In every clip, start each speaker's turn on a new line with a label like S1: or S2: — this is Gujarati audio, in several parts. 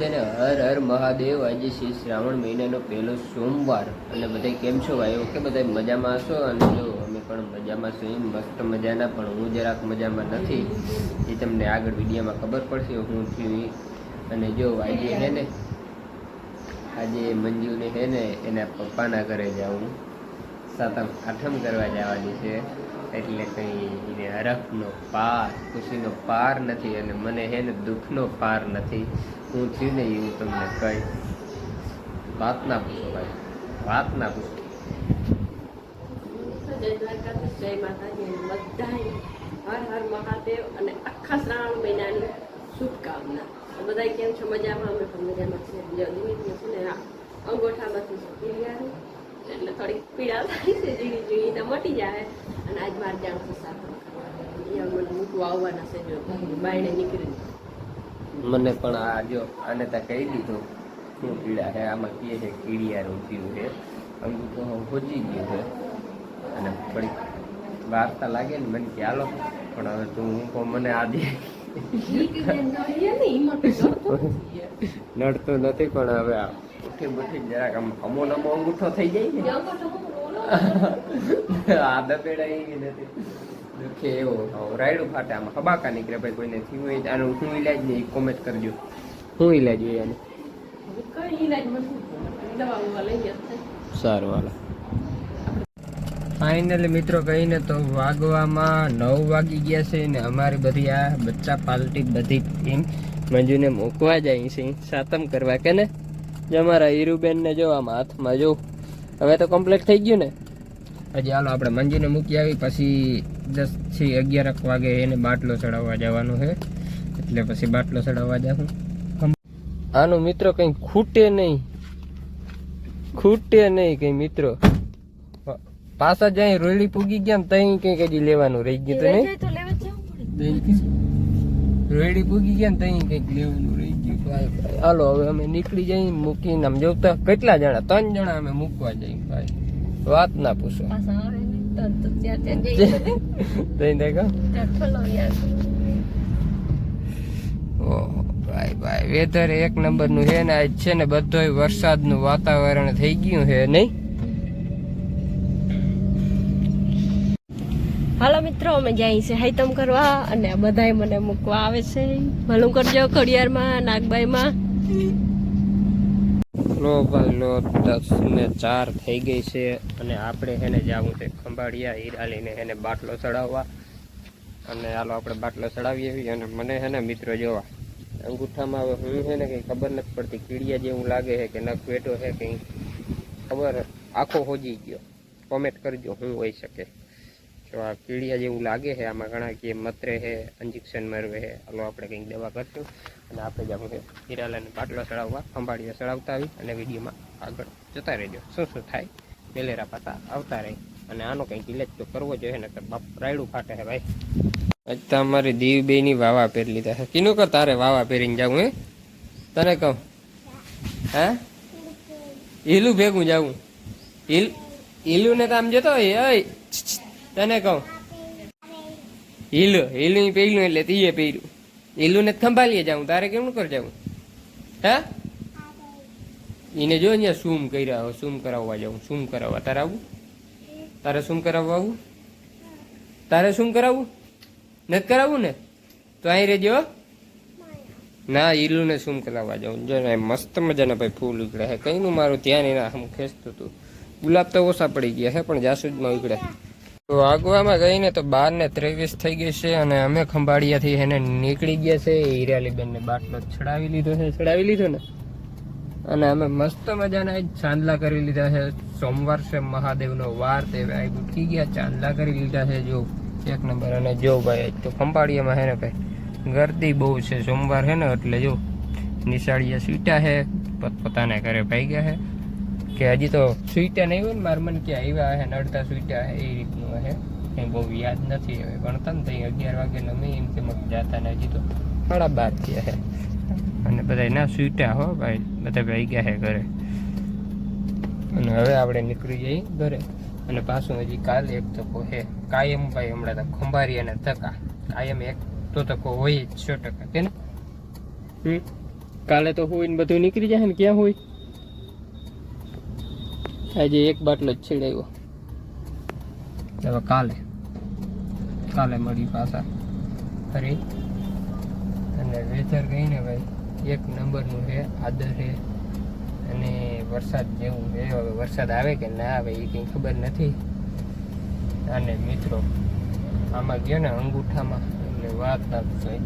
S1: બધાને હર હર મહાદેવ, આજે શ્રી શ્રાવણ મહિનાનો પહેલો સોમવાર. અને બધા કેમ છો ભાઈ? ઓકે બધા મજામાં હશો? અને જો, અમે પણ મજામાં છીએ. મસ્ત મજાના, પણ હું જરાક મજામાં નથી. એ તમને આગળ વિડીયોમાં ખબર પડશે. હું થયું અને જો, આજે હે ને, આજે મંજુને હે ને, એના પપ્પાના ઘરે જાઉં. સાતમ આઠમ કરવા જવાની છે. એટલે કંઈ એને હરખનો પાર, ખુશીનો પાર નથી અને મને હે ને દુઃખનો પાર નથી. હું થયું ને એવું તમને કહી વાત ના પૂછો ભાઈ. વાત ના પૂછો
S2: જય માતાજી બધાય હર હર મહાદેવ અને આખા શ્રાવણ મહિનાની શુભકામના. તો બધાય કેમ છો? મજામાં? અમે પણ મજામાં છીએ. અંગોઠામાંથી પીળિયાનું એટલે થોડીક પીડા થાય છે ઝીણી ઝીણી તો મટી જાય. અને આજ મારે જાણ છે મને મૂકવા આવવાના છે જો બાયણે નીકળી.
S1: મને પણ આ જો આને તા કહી દીધું શું પીડા છે? આમાં કહે છે કીડિયાર થયું છે. અંગૂઠો હું હોજી ગયું છે. અને થોડીક વાર્તા લાગે ને મને કે હાલો પણ હવે તું હું કહું મને આજે નડતું નથી પણ હવે આ ઉઠી બુઠી જરાક આમ અમો નમો અંગૂઠો થઈ જાય ને. આ દપેડા એવી નથી. દુખે એવો. રાયડું ફાટે આમાં. હબાકા નીકળે ભાઈ કોઈને થયું હોય આનું શું ઈલાજ નહીં કોમેન્ટ કરજો. શું ઈલાજ હોય આનું. સારું હાલો. ફાઇનલી મિત્રો કહીને તો વાગવામાં નવ વાગી ગયા છે ને અમારી બધી આ બચ્ચા પાલટી બધી ટીમ મંજુને મૂકવા જાય છે. સાતમ કરવા કે ને? જો અમારા હીરુબેન ને જો આમ હાથમાં જો. હવે તો કમ્પ્લીટ થઈ ગયું ને? હજી હાલો આપણે મંજુને મૂકી આવી પછી દસથી અગિયાર વાગે એને બાટલો ચડાવવા જવાનું છે. એટલે પછી બાટલો ચડાવવા જાઉં આનું મિત્રો કંઈ ખૂટે નહીં. ખૂટે નહીં કઈ મિત્રો. પાછા જાય રોલી પૂગી ગયા ને તઈ કઈ કઈ લેવાનું રહી ગયું તો નહીં?
S2: તો લેવા જવું પડે.
S1: રોયડી પૂગી ગયા ને તઈ કંઈક લેવાનું હાલો હવે અમે નીકળી જઈએ મૂકીને આમ જોતા કેટલા જણા? ત્રણ જણા અમે મૂકવા જઈએ ભાઈ. વાત ના પૂછો.
S2: ને જઈ
S1: ભાઈ ભાઈ વેધર એક નંબરનું છે ને આજ છે ને બધોય વરસાદનું વાતાવરણ થઈ ગયું છે નહીં?
S2: હાલો મિત્રો, અમે જાય છે, હાઈતમ કરવા અને બધાય મને મૂકવા આવે છે. ભલું કરજો ખડિયારમાં, નાગબાઈમાં.
S1: લો ભાઈ લો દસ ને ચાર થઈ ગઈ છે અને આપણે એને જવું છે, ખંભાળિયા, હીરાલીને એને બાટલો ચડાવવા. અને હાલો આપણે બાટલો ચડાવીએ અને મને હે ને મિત્રો જોવા, અંગૂઠામાં હવે હું છે ને કંઈ ખબર નથી પડતી, કીડિયા જેવું લાગે છે કે નખ વેટો છે કંઈ. ખબર, આખો હોજી ગયો. કોમેન્ટ કરજો, હું હોઈ શકે. જો આ કીડિયા જેવું લાગે છે, આમાં ઘણા કે મતરે છે ઇન્જેક્શન મરવે છે, હાલો આપણે કંઈક દવા કરશું. અને આપણે જવું છે હિરાલાને પાટલો ચડાવવા ખંભાળીએ ચડાવતા આવી અને વિડીયોમાં આગળ જતા રહેજો. શું શું થાય? બેલેરા પાતા આવતા રહે. અને આનો કંઈક ઇલાજ તો કરવો જોઈએ ને તો બાપ રાયડું ફાટે છે ભાઈ. આજ તો અમારી દીવબેની વાવા પહેરી લીધા છે. કીનું કર તારે વાવા પહેરીને જાવું હે? તને કહું. હે? ઈલું ભેગું જાવું ઈલ તો આમ જતો હોય તને કહું? હીલું હીલું પહેર્યું એટલે તીએ પહેર્યું. હીલું ને થંભાલીએ જાઉં, તારે કેમ કર જાવું? હા? એને જો અહીંયા સૂમ કર્યા સૂમ કરાવવા જાઉં સૂમ કરાવવા. તારે આવું? તારે સૂમ કરાવવા આવું? તારે સૂમ કરાવવું? નથી કરાવવું ને? તો અહીં રહેજો હો. ના ઈલું ને સૂમ કરાવવા જાઉં. જો ને મસ્ત મજાના ભાઈ ફૂલ ઉગડે કઈ કઈનું મારું ધ્યાન એના આમ ખેંચતું હતું. ગુલાબ તો ઓછા પડી ગયા હે પણ જાસૂદમાં ઉગડે. તો આગવામાં ગઈને તો બાર ને ત્રેવીસ થઈ ગઈ છે અને અમે ખંભાળિયાથી એને નીકળી ગયા છે. હીરાલીબેન ને બાટલો ચડાવી લીધો છે, ચડાવી લીધો ને. અને અમે મસ્ત મજાના ચાંદલા કરી લીધા છે. સોમવાર છે મહાદેવનો વાર, તે ભાઈ ઉઠી ગયા, ચાંદલા કરી લીધા છે. જો, એક નંબર અને જો ભાઈ તો ખંભાળિયામાં હે ને ભાઈ, ગરદી બહુ છે સોમવાર છે ને, એટલે જો, નિશાળીયા સીટા છે, પોતપોતાના ઘરે ભાઈ ગયા છે. કે હજી તો સુઈટા નહીં હોય ને, મારા મન કે આવ્યા હે નડતા સુઈટા હે એ રીતનું. હે કંઈ બહુ યાદ નથી હવે ભણતા ને ત્યાં અગિયાર વાગે અમે એમ કે મગ જાતા ને હજી તો સાડા બાર થયા હે. અને બધા ના સૂટ્યા હો ભાઈ, બધા ભાઈ ગયા હે ઘરે. અને હવે આપણે નીકળી જઈએ ઘરે. અને પાછું હજી કાલે એક તકો હે. કાયમ ભાઈ હમણાં તો ખંભારી અને તકા કાયમ એક તો તકો હોય જ સો ટકા કે ને? કાલે તો હોય ને બધું નીકળી જાય ને ક્યાં હોય? આજે એક બાટલો જ છેડાયો. હવે કાલે. કાલે મળી પાછા. ફરી. અને વેધર કહીને ભાઈ, એક નંબરનું છે, આદર છે. અને વરસાદ જેવું છે. હવે વરસાદ આવે કે ના આવે એ કંઈ ખબર નથી. અને મિત્રો, આમાં ગયો ને અંગૂઠામાં એટલે વાત ના પૂછો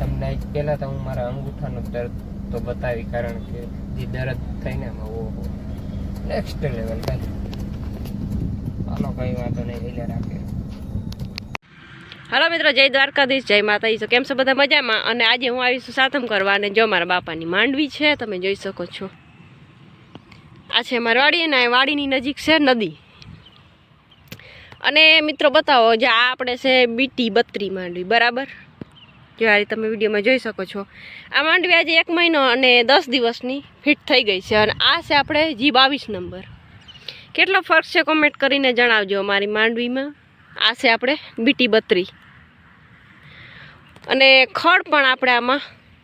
S1: તમને આજ પહેલાં તો હું મારા અંગૂઠાનો દર્દ તો બતાવી, કારણ કે જે દર્દ થઈને એમાં ઓહો. નેક્સ્ટ લેવલ ભાઈ. હાલો કઈ વાંધો નહીં હેલ્યા રાખે.
S2: હલો મિત્રો, જય દ્વારકાધીશ, જય માતાજી. તો કેમ છો બધા મજામાં? અને આજે હું આવીશું સાતમ કરવા અને જો મારા બાપાની માંડવી છે, તમે જોઈ શકો છો. આ છે મારી વાડી અને વાડીની નજીક છે નદી. અને મિત્રો બતાવો, જે આ આપણે છે બીટી બત્રી માંડવી, બરાબર? જો આ તમે વિડીયોમાં જોઈ શકો છો. આ માંડવી આજે એક મહિનો અને દસ દિવસની ફિટ થઈ ગઈ છે. અને આ છે આપણે જી બાવીસ નંબર. કેટલો ફરક છે કોમેન્ટ કરીને જણાવજો અમારી માંડવીમાં? આ છે આપણે બીટી બત્રી. અને ખડ પણ આપણે આમાં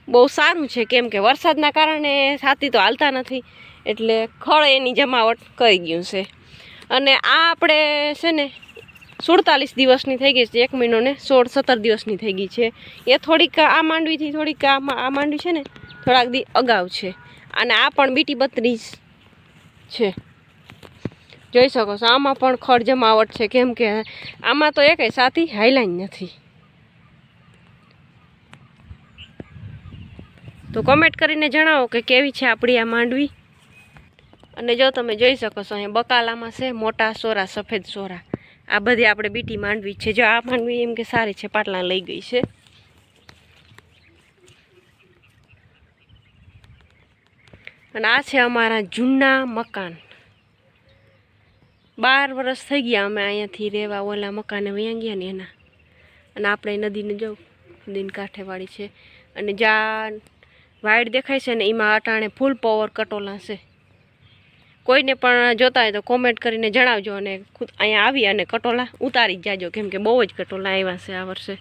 S2: બહુ સારું છે, કેમ કે વરસાદના કારણે સાથી તો હાલતા નથી, એટલે ખળ એની જમાવટ કરી ગયું છે. અને આ આપણે છે ને સુડતાલીસ દિવસની થઈ ગઈ છે, એક મહિનો ને સોળ સત્તર દિવસની થઈ ગઈ છે. એ થોડીક આ માંડવીથી થોડીક આ આ માંડવી છે ને થોડાક દી અગાઉ છે. અને આ પણ બીટી બત્રીસ છે. જોઈ શકો છો, આમાં પણ ખડ જમાવટ છે, કેમ કે આમાં તો એક સાથી હાઈલાઈન નથી. તો કોમેન્ટ કરીને જણાવો કે કેવી છે આપણી આ માંડવી? અને જો તમે જોઈ શકો છો, અહીંયા બકાલામાં છે, મોટા સોરા, સફેદ સોરા. આ બધી આપણે બીટી માંડવી છે. જો આ માંડવી એમ કે સારી છે પાટલા લઈ ગઈ છે. અને આ છે અમારા જૂના મકાન. બાર વર્ષ થઈ ગયા અમે અહીંયાથી રહેવા, ઓલા મકાને વયા ગયા ને એના. અને આપણે નદીને જવું નદીને કાંઠેવાળી છે. અને જ્યાં વાઇડ દેખાય છે ને એમાં અટાણે ફૂલ પાવર કટોલા છે. કોઈને પણ જોતા હોય તો કોમેન્ટ કરીને જણાવજો અને ખુદ અહીંયા આવી અને કટોલા ઉતારી જાજો, કેમ કે બહુ જ કટોલા આવ્યા છે આ વર્ષે.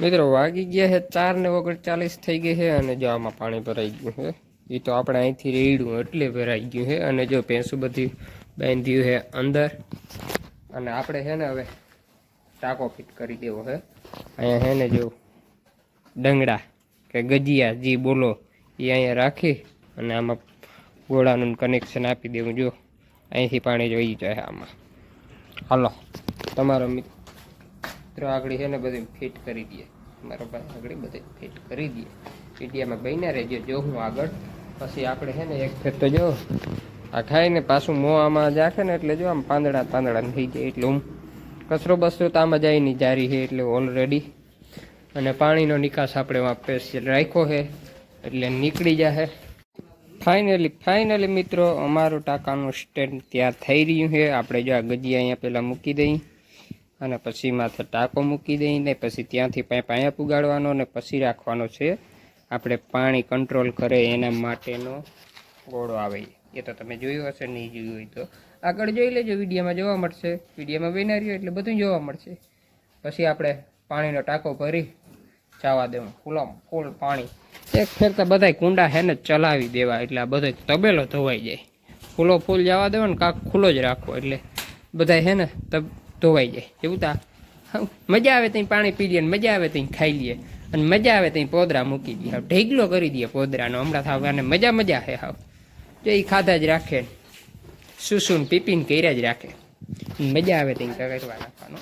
S1: મિત્રો, વાગી ગયા છે ચાર ને વગર ચાલીસ થઈ ગઈ છે અને જો આમાં પાણી ભરાઈ ગયું છે. એ તો આપણે અહીંથી રેડું એટલે ભરાઈ ગયું છે અને જો ભેંસું બધી બાંધ્યું છે અંદર. અને આપણે છે ને હવે ટાંકો ફિટ કરી દેવો છે અહીંયા છે ને જો ડંગડા કે ગજિયા જે બોલો એ અહીંયા રાખી અને આમાં ગોળાનું કનેક્શન આપી દેવું. જો અહીંથી પાણી જોઈ જાય આમાં. હાલો, તમારો મિત્ર આગળ છે ને બધું ફિટ કરી દઈએ. મારો ભાઈ આગળ બધે ફિટ કરી દઈએ. પીટીઆમાં બહીને રહેજો. જો હું આગળ પછી આપણે છે ને એક ફેર તો જો, આ ખાઈને પાછું મોં આમાં જાખે ને એટલે જો આમ પાંદડા પાંદડા થઈ જાય એટલે હું કચરો બસરો તો આમાં જાય નહીં, જારી છે એટલે ઓલરેડી અને પાણીનો નિકાસ આપણે વાં રાખ્યો છે, એટલે નીકળી જશે ફાઇનલી ફાઇનલી મિત્રો, અમારું ટાંકાનું સ્ટેન્ડ ત્યાં થઈ રહ્યું છે. આપણે જો આ ગજી અહીંયા પહેલાં મૂકી દઈ અને પછી માથે ટાંકો મૂકી દઈને પછી ત્યાંથી પાયા પુગાડવાનો અને પછી રાખવાનો છે. આપણે પાણી કંટ્રોલ કરે એના માટેનો ગોળો આવે. એ તો તમે જોયું હશે નહીં જોયું હોય તો. આગળ જોઈ લેજો, વિડીયોમાં જોવા મળશે. વિડીયોમાં બિના રહ્યો એટલે બધું જોવા મળશે. પછી આપણે પાણીનો ટાંકો ભરી જવા દેવું. ફૂલમ ફૂલ પાણી. એક ફેરતા બધાય કુંડા હેને ચલાવી દેવા એટલે આ બધો તબેલો ધોવાઈ જાય. ફૂલો ફૂલ જવા દેવો ને કાંક ખુલ્લો જ રાખવો એટલે બધાય હે ને તબ ધોવાઈ જાય. એવું તા મજા આવે ત્યાં પાણી પી લઈએ મજા આવે ત્યાં ખાઈ લઈએ અને મજા આવે ત્યાં પોદરા મૂકી દઈએ. હાવ ઢેગલો કરી દઈએ પોદરાનો, હમણાં થાવ અને મજા મજા હે હાવ. જો એ ખાધા જ રાખે. સુસુન પીપીને કર્યા જ રાખે. મજા આવે ત્યાં કરવા રાખવાનો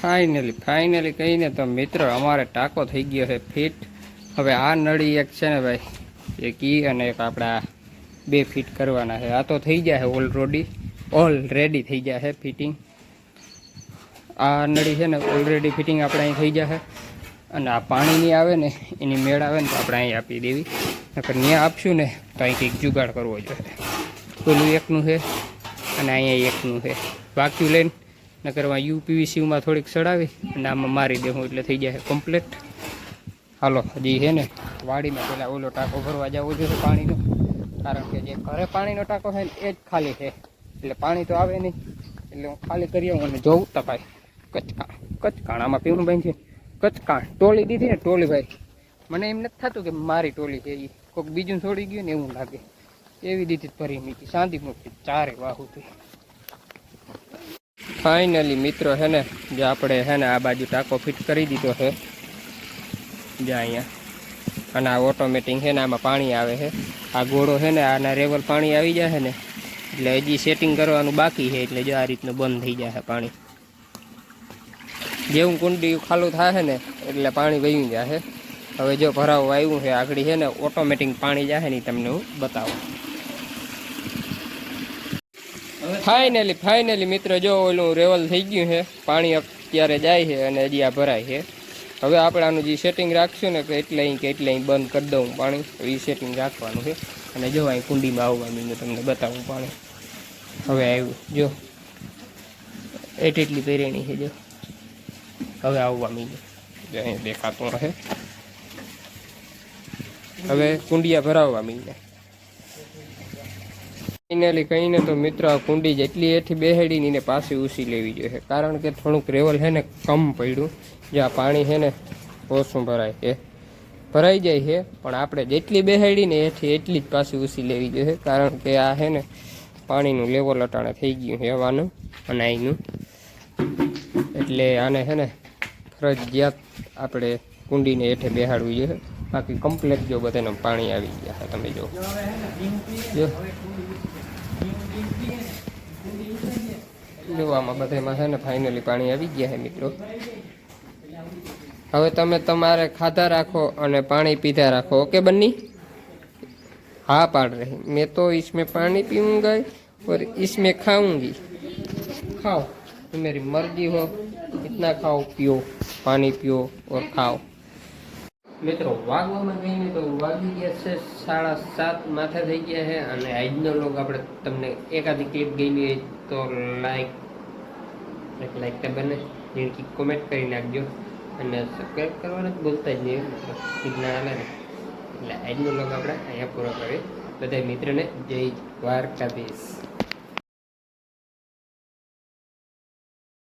S1: ફાઇનલી ફાઇનલી કહીને તો મિત્રો અમારે ટાંકો થઈ ગયો છે ફિટ. હવે આ નળી એક છે ને ભાઈ, એક ઈ અને એક આપણા બે ફિટ કરવાના છે. આ તો થઈ જાય ઓલરેડી ઓલરેડી થઈ જાય ફિટિંગ આ નળી છે ને ઓલરેડી ફિટિંગ આપણે અહીં થઈ જશે. અને આ પાણીની આવે ને, એની મેળ આવે ને તો આપણે અહીં આપી દેવી. નકર ત્યાં આપશું ને, તો અહીં કંઈક જુગાડ કરવો જોઈએ. પેલું એકનું છે અને અહીંયા એકનું છે. બાકી લઈને નકરમાં યુપીવીસીમાં થોડીક ચડાવી અને આમાં મારી દેવું એટલે થઈ જશે કમ્પ્લીટ હાલો, હજી છે ને, વાડીમાં પેલા ઓલો ટાંકો ભરવા જવો જોઈએ પાણીનો. કારણ કે જે ઘરે પાણીનો ટાંકો છે ને, એ જ ખાલી છે. એટલે પાણી તો આવે નહીં. એટલે હું ખાલી કરી આવું અને જોઉં તપાય કચકાણ કચકાણ આમાં પીવું ભાઈ છે. કચકાણ ટોળી દીધી ને ટોલી ભાઈ. મને એમ નથી થતું કે મારી ટોલી છે એ કોઈક બીજું છોડી ગયું ને એવું લાગે. એવી દીધી ભરી મૂકી શાંતિ મૂકી, ચારે વાહુથી. ફાઇનલી મિત્રો છે ને, જે આપણે છે ને આ બાજુ ટાંકો ફિટ કરી દીધો છે. જે અહીંયા. અને આ ઓટોમેટિક છે ને આમાં પાણી આવે છે. આ ઘોડો છે ને, આના રેવલ પાણી આવી જાય ને. એટલે હજી સેટિંગ કરવાનું બાકી છે, એટલે જો આ રીતનું બંધ થઈ જાય પાણી. જેવું કુંડી ખાલું થાય ને એટલે પાણી વહી જશે હવે જો ભરાવું આવ્યું છે આગળ છે ને ઓટોમેટિક પાણી જાય ને તમને હું બતાવું. ફાઇનલી ફાઇનલી મિત્ર, જો ઓલું રેવલ થઈ ગયું છે પાણી અત્યારે જાય છે અને હજી આ ભરાય છે હવે આપણે આનું જે સેટિંગ રાખશું ને કે એટલે અહીં કે એટલે અહીં બંધ કરી દઉં પાણી. એ સેટિંગ રાખવાનું છે અને જો અહીં કુંડીમાં આવવાનું તમને બતાવું પાણી. હવે આવ્યું, જો. એટ એટલી પહેરેણી છે જો. હવે આવવા અહીં દેખાતું હશે હવે કુંડિયા ભરાવવા મીને ફાઇનલી કહીને તો મિત્રો કુંડી જેટલી એથી બેહેડીને એને પાછી ઉસી લેવી જોઈએ. કારણ કે થોડુંક રેવલ છે ને કમ પડ્યું. જ્યાં પાણી છે ને ઓછું ભરાય છે. ભરાઈ જાય છે, પણ આપણે જેટલી બેહેડીને એથી એટલી જ પાછી ઉસી લેવી જોઈએ. કારણ કે આ છે ને પાણીનું લેવલ અટાણે થઈ ગયું છે હવાનું અને અહીંનું એટલે આને છે ને ફરજિયાત આપણે કુંડીને હેઠે બેહાડવી જોઈએ બાકી કમ્પ્લેટ જો બધાને પાણી આવી ગયા છે તમે જો જો જો આમાં બધામાં છે ને ફાઇનલી પાણી આવી ગયા છે મિત્રો હવે તમે તમારે ખાધા રાખો અને પાણી પીધા રાખો ઓકે બન્ની हाँ पाड़ रही मैं तो इसमें पानी पीऊंगा और इसमें खाऊंगी खाओ तो मेरी मर्जी हो इतना खाओ पियो પાણી પીઓ ઓર ખાઓ. મિત્રો, વાગવામાં કહીને તો વાગી ગયા છે સાડા સાત, માથા થઈ ગયા છે અને આજનો લોગ આપણે તમને એકાદી ક્લિપ ગમી હોય તો લાઈક એક લાઈક તો બને, જેથી કોમેન્ટ કરી નાખજો અને સબસ્ક્રાઈબ કરવાનું ભૂલતા જ નહીં સિગ્નલ આવે ને. એટલે આજનો લોગ આપણે અહીંયા પૂરો કરીએ. બધા મિત્રોને જય દ્વારકાધીશ.